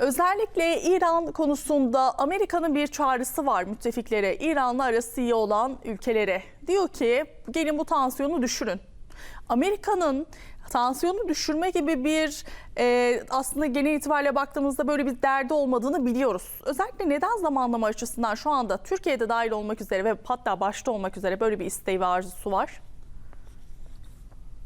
Özellikle İran konusunda Amerika'nın bir çağrısı var müttefiklere, İran'la arası iyi olan ülkelere. Diyor ki gelin bu tansiyonu düşürün. Amerika'nın tansiyonu düşürme gibi bir e, aslında genel itibariyle baktığımızda böyle bir derdi olmadığını biliyoruz. Özellikle neden zamanlama açısından şu anda Türkiye'de dahil olmak üzere ve hatta başta olmak üzere böyle bir isteği ve arzusu var?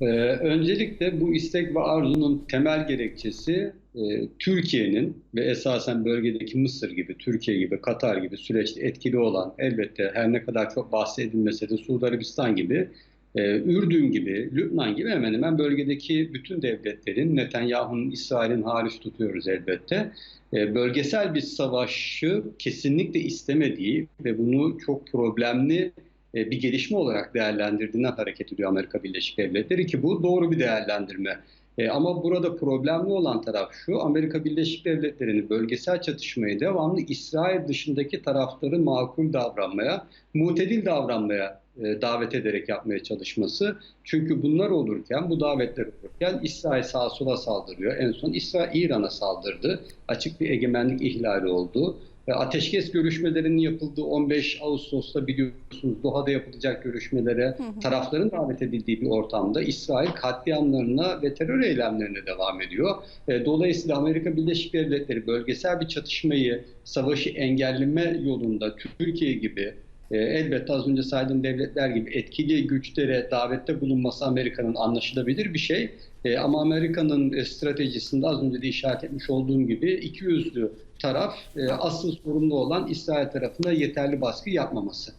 Ee, öncelikle bu istek ve arzunun temel gerekçesi e, Türkiye'nin ve esasen bölgedeki Mısır gibi, Türkiye gibi, Katar gibi süreçte etkili olan elbette her ne kadar çok bahsedilmese de Suudi Arabistan gibi, e, Ürdün gibi, Lübnan gibi hemen hemen bölgedeki bütün devletlerin Netanyahu'nun, İsrail'in hariç tutuyoruz elbette. E, bölgesel bir savaşı kesinlikle istemediği ve bunu çok problemli bir gelişme olarak değerlendirdiğinden hareket ediyor Amerika Birleşik Devletleri ki bu doğru bir değerlendirme. E, ama burada problemli olan taraf şu, Amerika Birleşik Devletleri'nin bölgesel çatışmayı devamlı İsrail dışındaki tarafları makul davranmaya, mutedil davranmaya e, davet ederek yapmaya çalışması. Çünkü bunlar olurken, bu davetler olurken İsrail sağa sola saldırıyor. En son İsrail İran'a saldırdı. Açık bir egemenlik ihlali oldu. Ve Ateşkes görüşmelerinin yapıldığı 15 Ağustos'ta biliyorsunuz Doha'da yapılacak görüşmelere tarafların davet edildiği bir ortamda İsrail katliamlarına ve terör eylemlerine devam ediyor. E, Dolayısıyla Amerika Birleşik Devletleri bölgesel bir çatışmayı, savaşı engelleme yolunda Türkiye gibi e, elbette az önce saydığım devletler gibi etkili güçlere davette bulunması Amerika'nın anlaşılabilir bir şey. E, ama Amerika'nın e, stratejisinde az önce de işaret etmiş olduğum gibi iki yüzlü taraf e, asıl sorumlu olan İsrail tarafına yeterli baskı yapmaması.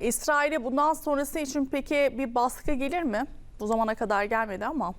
İsrail'e bundan sonrası için peki bir baskı gelir mi? Bu zamana kadar gelmedi ama.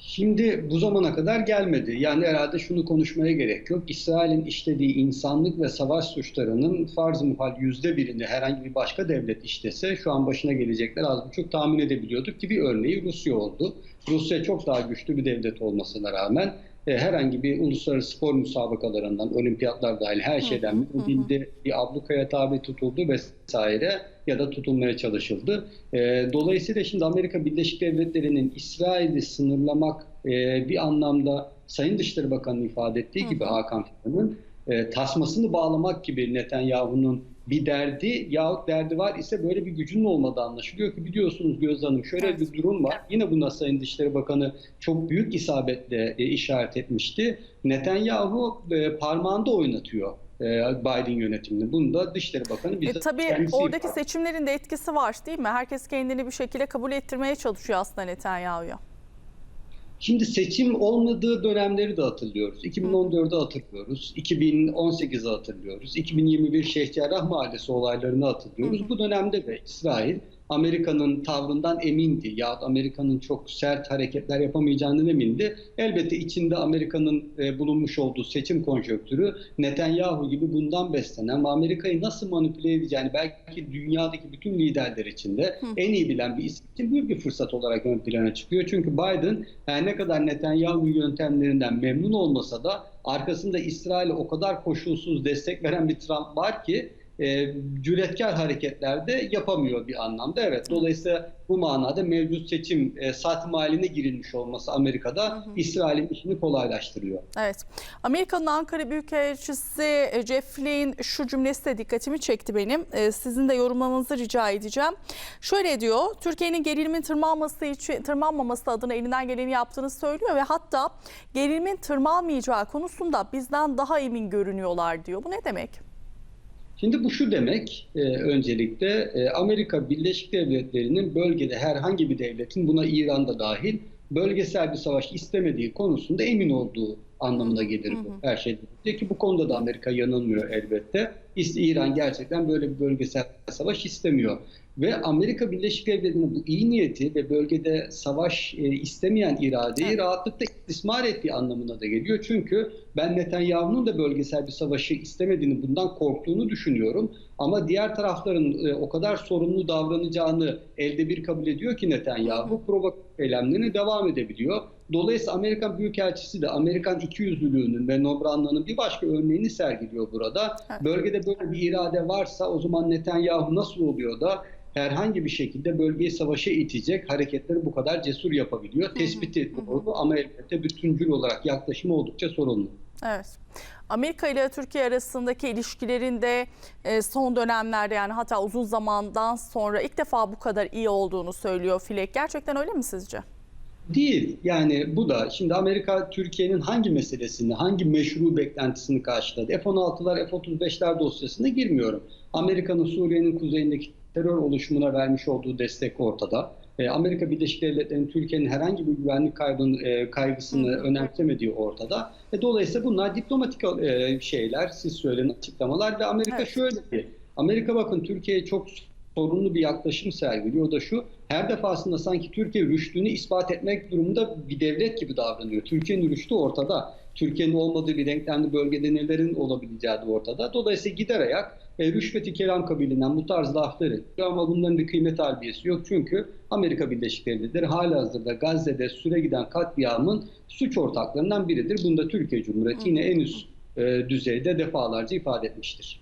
Şimdi bu zamana kadar gelmedi. Yani herhalde şunu konuşmaya gerek yok. İsrail'in işlediği insanlık ve savaş suçlarının farz-ı muhal yüzde birini herhangi bir başka devlet işlese şu an başına gelecekler az buçuk tahmin edebiliyorduk ki bir örneği Rusya oldu. Rusya çok daha güçlü bir devlet olmasına rağmen e, herhangi bir uluslararası spor müsabakalarından, olimpiyatlar dahil her şeyden edildi, bir ablukaya tabi tutuldu vesaire ya da tutulmaya çalışıldı. E, dolayısıyla şimdi Amerika Birleşik Devletleri'nin İsrail'i sınırlamak e, bir anlamda Sayın Dışişleri Bakanı'nın ifade ettiği gibi Hakan Fidan'ın e, tasmasını bağlamak gibi Netanyahu'nun bir derdi yahut derdi var ise böyle bir gücünün olmadığı anlaşılıyor ki biliyorsunuz Gözde Hanım şöyle Evet. bir durum var. Yine buna Sayın Dışişleri Bakanı çok büyük isabetle e, işaret etmişti. Netanyahu e, parmağında oynatıyor e, Biden yönetimini. Bunu da Dışişleri Bakanı E, bizzat tabii oradaki ifade seçimlerin de etkisi var değil mi? Herkes kendini bir şekilde kabul ettirmeye çalışıyor aslında Netanyahu'ya. Şimdi seçim olmadığı dönemleri de hatırlıyoruz. 2014'ü hatırlıyoruz. 2018'i hatırlıyoruz. 2021 Şeyh Cerrah Mahallesi olaylarını hatırlıyoruz. Bu dönemde de İsrail Amerika'nın tavrından emindi. Ya Amerika'nın çok sert hareketler yapamayacağından emindi. Elbette içinde Amerika'nın e, bulunmuş olduğu seçim konjonktürü Netanyahu gibi bundan beslenen ve Amerika'yı nasıl manipüle edeceğini belki dünyadaki bütün liderler içinde en iyi bilen bir isim için büyük bir fırsat olarak ön plana çıkıyor. Çünkü Biden her ne kadar Netanyahu yöntemlerinden memnun olmasa da arkasında İsrail'e o kadar koşulsuz destek veren bir Trump var ki e, cüretkar hareketler de yapamıyor bir anlamda. Evet dolayısıyla bu manada mevcut seçim e, saat haline girilmiş olması Amerika'da İsrail'in işini kolaylaştırıyor. Evet. Amerika'nın Ankara Büyükelçisi e, Jeff Flynn şu cümlesi de dikkatimi çekti benim. E, Sizin de yorumlamanızı rica edeceğim. Şöyle diyor, Türkiye'nin gerilimin tırmanması için tırmanmaması adına elinden geleni yaptığını söylüyor ve hatta gerilimin tırmanmayacağı konusunda bizden daha emin görünüyorlar diyor. Bu ne demek? Şimdi bu şu demek e, öncelikle e, Amerika Birleşik Devletleri'nin bölgede herhangi bir devletin buna İran'da dahil bölgesel bir savaş istemediği konusunda emin olduğu anlamına gelir bu her önce ki bu konuda da Amerika yanılmıyor elbette. İran gerçekten böyle bir bölgesel savaş istemiyor. Ve Amerika Birleşik Devletleri'nin bu iyi niyeti ve bölgede savaş e, istemeyen iradeyi Evet. rahatlıkla istismar ettiği anlamına da geliyor. Çünkü ben Netanyahu'nun da bölgesel bir savaşı istemediğini, bundan korktuğunu düşünüyorum. Ama diğer tarafların e, o kadar sorumlu davranacağını elde bir kabul ediyor ki Netanyahu provokatif eylemlerine devam edebiliyor. Dolayısıyla Amerikan Büyükelçisi de Amerikan ikiyüzlülüğünün ve nobranlığının bir başka örneğini sergiliyor burada. Evet. Bölgede böyle bir irade varsa o zaman Netanyahu nasıl oluyor da herhangi bir şekilde bölgeyi savaşa itecek hareketleri bu kadar cesur yapabiliyor. Tespiti doğru ama elbette bütüncül olarak yaklaşımı oldukça sorunlu. Evet. Amerika ile Türkiye arasındaki ilişkilerin de e, son dönemlerde yani hatta uzun zamandan sonra ilk defa bu kadar iyi olduğunu söylüyor Filek. Gerçekten öyle mi sizce? Değil. Yani bu da şimdi Amerika Türkiye'nin hangi meselesini, hangi meşru beklentisini karşıladı? F-16'lar, F-35'ler dosyasına girmiyorum. Amerika'nın Suriye'nin kuzeyindeki terör oluşumuna vermiş olduğu destek ortada. E, Amerika Birleşik Devletleri'nin Türkiye'nin herhangi bir güvenlik kaybın, e, kaygısını önemsemediği ortada. E, dolayısıyla bunlar diplomatik e, şeyler, siz söyleyin açıklamalar ve Amerika Evet. şöyle bir, Amerika bakın Türkiye'ye çok sorunlu bir yaklaşım sergiliyor. O da şu, her defasında sanki Türkiye rüştünü ispat etmek durumunda bir devlet gibi davranıyor. Türkiye'nin rüştü ortada. Türkiye'nin olmadığı bir denklemli bölgede nelerin olabileceği de ortada. Dolayısıyla gider ayak e, rüşveti kelam kabilinden bu tarz lafları ama bunların bir kıymet harbiyesi yok. Çünkü Amerika Birleşik Devletleri halihazırda Gazze'de süre giden katliamın suç ortaklarından biridir. Bunu da Türkiye Cumhuriyeti yine en üst e, düzeyde defalarca ifade etmiştir.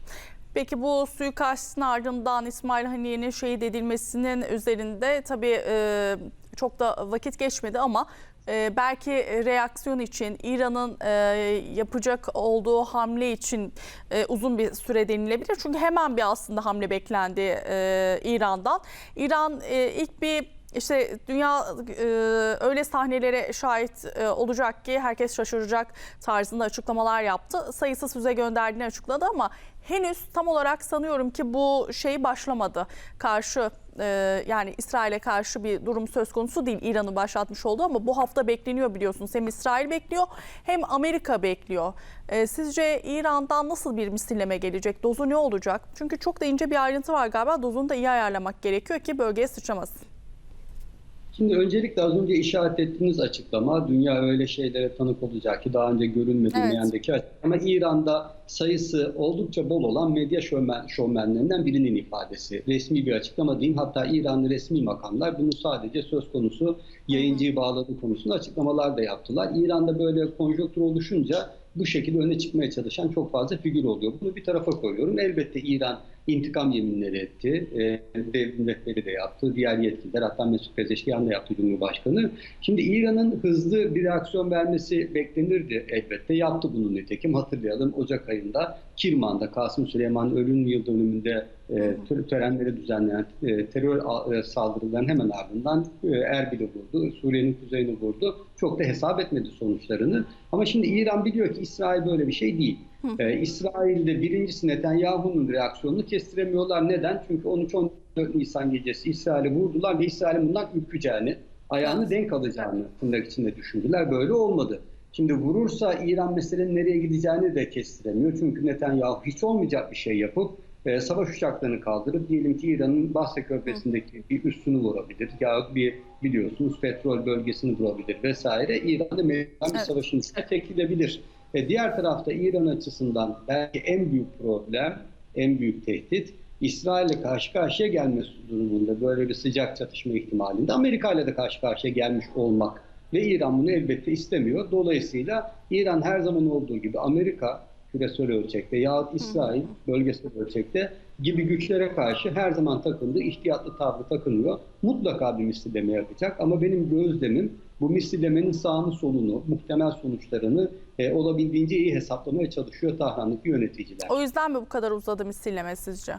Peki bu suikastin ardından İsmail Haniye'nin şehit edilmesinin üzerinde tabii e, çok da vakit geçmedi ama e, belki reaksiyon için İran'ın e, yapacak olduğu hamle için e, uzun bir süre denilebilir. Çünkü hemen bir aslında hamle beklendi e, İran'dan. İran e, ilk bir işte dünya e, öyle sahnelere şahit e, olacak ki herkes şaşıracak tarzında açıklamalar yaptı. Sayısız füze gönderdiğini açıkladı ama henüz tam olarak sanıyorum ki bu şey başlamadı. Karşı e, yani İsrail'e karşı bir durum söz konusu değil. İran'ın başlatmış olduğu ama bu hafta bekleniyor biliyorsunuz. Hem İsrail bekliyor hem Amerika bekliyor. E, sizce İran'dan nasıl bir misilleme gelecek? Dozu ne olacak? Çünkü çok da ince bir ayrıntı var galiba. Dozunu da iyi ayarlamak gerekiyor ki bölgeye sıçramasın. Şimdi öncelikle az önce işaret ettiğiniz açıklama dünya öyle şeylere tanık olacak ki daha önce görülmediği Evet. yandaki açıklama İran'da sayısı oldukça bol olan medya şovmen, şovmenlerinden birinin ifadesi. Resmi bir açıklama değil hatta İranlı resmi makamlar bunu sadece söz konusu yayıncıyı bağladığı konusunda açıklamalar da yaptılar. İran'da böyle konjonktür oluşunca bu şekilde öne çıkmaya çalışan çok fazla figür oluyor. Bunu bir tarafa koyuyorum. Elbette İran intikam yeminleri etti. E, devrim rehberi de yaptı. Diğer yetkililer hatta Mesut Pezeşkiyan da yaptı Cumhurbaşkanı. Şimdi İran'ın hızlı bir reaksiyon vermesi beklenirdi elbette. Yaptı bunu nitekim. Hatırlayalım Ocak ayında Kirman'da Kasım Süleyman ölüm yıl dönümünde e, tö- törenleri düzenleyen e, terör e, saldırılarının hemen ardından e, Erbil'i vurdu. Suriye'nin kuzeyini vurdu. Çok da hesap etmedi sonuçlarını. Ama şimdi İran biliyor ki İsrail böyle bir şey değil. Ee, İsrail'de birincisi Netanyahu'nun reaksiyonunu kestiremiyorlar. Neden? Çünkü 13-14 Nisan gecesi İsrail'i vurdular ve İsrail'in bundan ürkeceğini, ayağını denk alacağını tırnak içinde düşündüler. Böyle olmadı. Şimdi vurursa İran meselenin nereye gideceğini de kestiremiyor. Çünkü Netanyahu hiç olmayacak bir şey yapıp e, savaş uçaklarını kaldırıp diyelim ki İran'ın Basra Körfezi'ndeki bir üssünü vurabilir. Yahut bir biliyorsunuz petrol bölgesini vurabilir vesaire. İran'da meydan bir Evet. savaşın çekilebilir. E, diğer tarafta İran açısından belki en büyük problem, en büyük tehdit İsrail'le karşı karşıya gelmesi durumunda böyle bir sıcak çatışma ihtimalinde Amerika ile de karşı karşıya gelmiş olmak ve İran bunu elbette istemiyor. Dolayısıyla İran her zaman olduğu gibi Amerika küresel ölçekte yahut İsrail bölgesel ölçekte gibi güçlere karşı her zaman takındığı ihtiyatlı tavrı takınıyor. Mutlaka bir misilleme yapacak ama benim gözlemim bu misillemenin sağını solunu, muhtemel sonuçlarını e, olabildiğince iyi hesaplamaya çalışıyor Tahran'daki yöneticiler. O yüzden mi bu kadar uzadı misilleme sizce?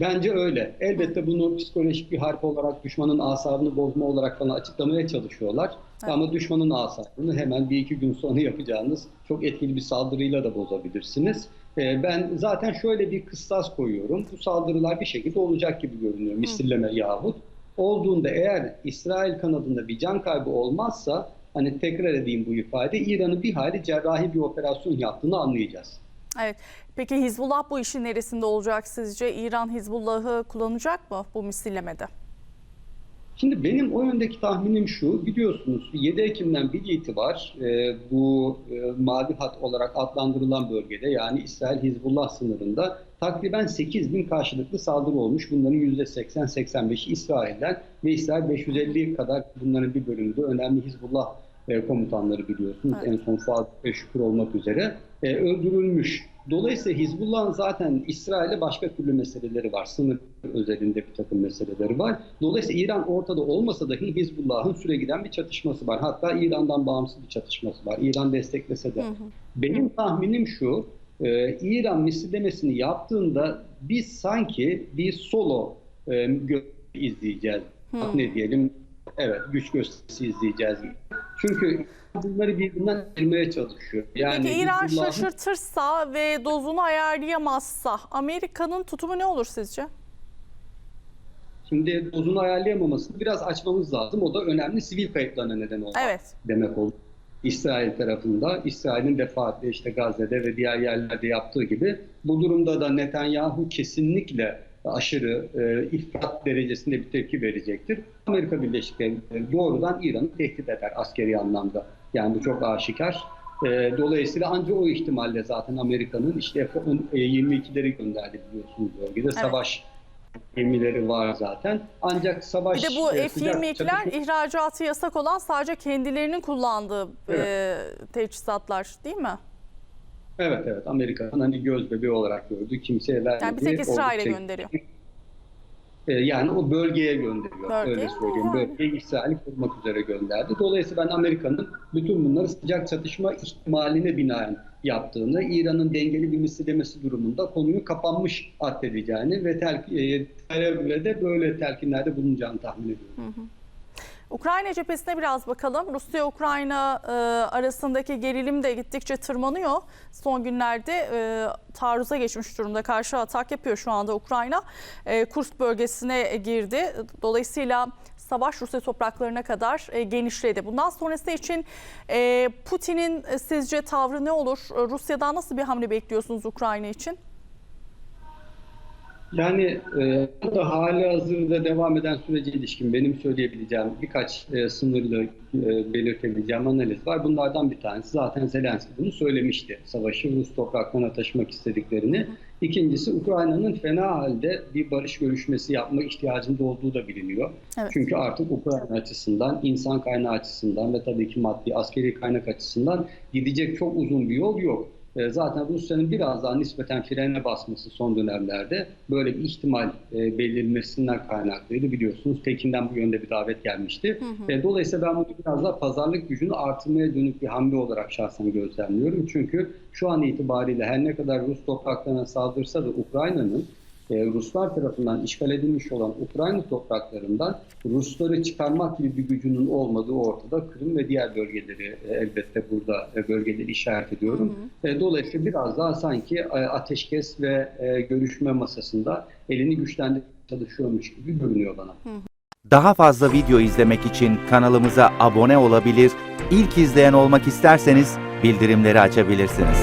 Bence öyle. Elbette bunu psikolojik bir harp olarak, düşmanın asabını bozma olarak falan açıklamaya çalışıyorlar. Evet. Ama düşmanın asabını hemen bir iki gün sonra yapacağınız çok etkili bir saldırıyla da bozabilirsiniz. Ee, ben zaten şöyle bir kıstas koyuyorum. Bu saldırılar bir şekilde olacak gibi görünüyor. Misilleme yahut. Olduğunda eğer İsrail kanadında bir can kaybı olmazsa hani tekrar edeyim bu ifade İran'ın bir hali cerrahi bir operasyon yaptığını anlayacağız. Evet. Peki Hizbullah bu işin neresinde olacak sizce? İran Hizbullah'ı kullanacak mı bu misillemede? Şimdi benim o yöndeki tahminim şu, biliyorsunuz 7 Ekim'den bir itibar e, bu e, mavi hat olarak adlandırılan bölgede yani İsrail-Hizbullah sınırında takriben 8 bin karşılıklı saldırı olmuş. Bunların %80-85'i İsrail'den ve İsrail 550 kadar bunların bir bölümü de önemli Hizbullah e, komutanları biliyorsunuz. Evet. En son Fuat Şükür olmak üzere e, öldürülmüş. Dolayısıyla Hizbullah'ın zaten İsrail'e başka türlü meseleleri var. Sınır özelinde bir takım meseleleri var. Dolayısıyla İran ortada olmasa dahi Hizbullah'ın süregiden bir çatışması var. Hatta İran'dan bağımsız bir çatışması var. İran desteklese de. Hı hı. Benim tahminim şu, e, İran misildemesini yaptığında biz sanki bir solo e, izleyeceğiz. Hmm. Ne diyelim? Evet, güç gösterisi izleyeceğiz. Çünkü bunları birbirinden ayırmaya çalışıyor. Yani Peki İran Hizbullah'ın- şaşırtırsa ve dozunu ayarlayamazsa Amerika'nın tutumu ne olur sizce? Şimdi dozunu ayarlayamamasını biraz açmamız lazım. O da önemli sivil kayıplarına neden olmak Evet. demek oldu. İsrail tarafında, İsrail'in defaatle işte Gazze'de ve diğer yerlerde yaptığı gibi bu durumda da Netanyahu kesinlikle aşırı e, ifrat derecesinde bir tepki verecektir. Amerika Birleşik Devletleri doğrudan İran'ı tehdit eder askeri anlamda. Yani bu çok aşikar. E, dolayısıyla ancak o ihtimalle zaten Amerika'nın işte F-22'leri gönderdi biliyorsunuz bölgede. Savaş gemileri var zaten. Ancak savaş... Bir de bu e, sıcak F-22'ler çatışma- ihracatı yasak olan sadece kendilerinin kullandığı e, teçhizatlar değil mi? Evet evet Amerika'nın hani göz bebeği olarak gördü. Kimseye vermedi. Yani bir tek İsrail'e Oldukça- gönderiyor. E, Yani o bölgeye gönderiyor. Bölgeye Öyle söyleyeyim. Yani. Bölgeyi İsrail'i korumak üzere gönderdi. Dolayısıyla ben Amerika'nın bütün bunları sıcak çatışma ihtimaline binaen yaptığını, İran'ın dengeli bir mislemesi durumunda konuyu kapanmış addedeceğini ve tel, e, ve de böyle telkinlerde bulunacağını tahmin ediyorum. Ukrayna cephesine biraz bakalım. Rusya-Ukrayna e, arasındaki gerilim de gittikçe tırmanıyor. Son günlerde e, taarruza geçmiş durumda. Karşı atak yapıyor şu anda Ukrayna. E, Kursk bölgesine girdi. Dolayısıyla savaş Rusya topraklarına kadar e, genişledi. Bundan sonrası için e, Putin'in e, sizce tavrı ne olur? Rusya'dan nasıl bir hamle bekliyorsunuz Ukrayna için? Yani e, da hali hazırda devam eden sürece ilişkin benim söyleyebileceğim birkaç e, sınırlı e, belirtebileceğim analiz var. Bunlardan bir tanesi zaten Zelenski bunu söylemişti. Savaşı Rus topraklarına taşımak istediklerini. İkincisi Ukrayna'nın fena halde bir barış görüşmesi yapma ihtiyacında olduğu da biliniyor. Evet. Çünkü artık Ukrayna açısından, insan kaynağı açısından ve tabii ki maddi askeri kaynak açısından gidecek çok uzun bir yol yok. E, Zaten Rusya'nın biraz daha nispeten frene basması son dönemlerde böyle bir ihtimal e, belirmesinden kaynaklıydı. Biliyorsunuz Pekin'den bu yönde bir davet gelmişti. E, Dolayısıyla ben bunu biraz daha pazarlık gücünü artırmaya dönük bir hamle olarak şahsen gözlemliyorum. Çünkü şu an itibariyle her ne kadar Rus topraklarına saldırsa da Ukrayna'nın e, Ruslar tarafından işgal edilmiş olan Ukrayna topraklarından Rusları çıkarmak gibi bir gücünün olmadığı ortada. Kırım ve diğer bölgeleri e, elbette burada e, bölgeleri işaret ediyorum. E, Dolayısıyla biraz daha sanki e, ateşkes ve e, görüşme masasında elini güçlendirmeye çalışıyormuş gibi görünüyor bana. Daha fazla video izlemek için kanalımıza abone olabilir, ilk izleyen olmak isterseniz bildirimleri açabilirsiniz.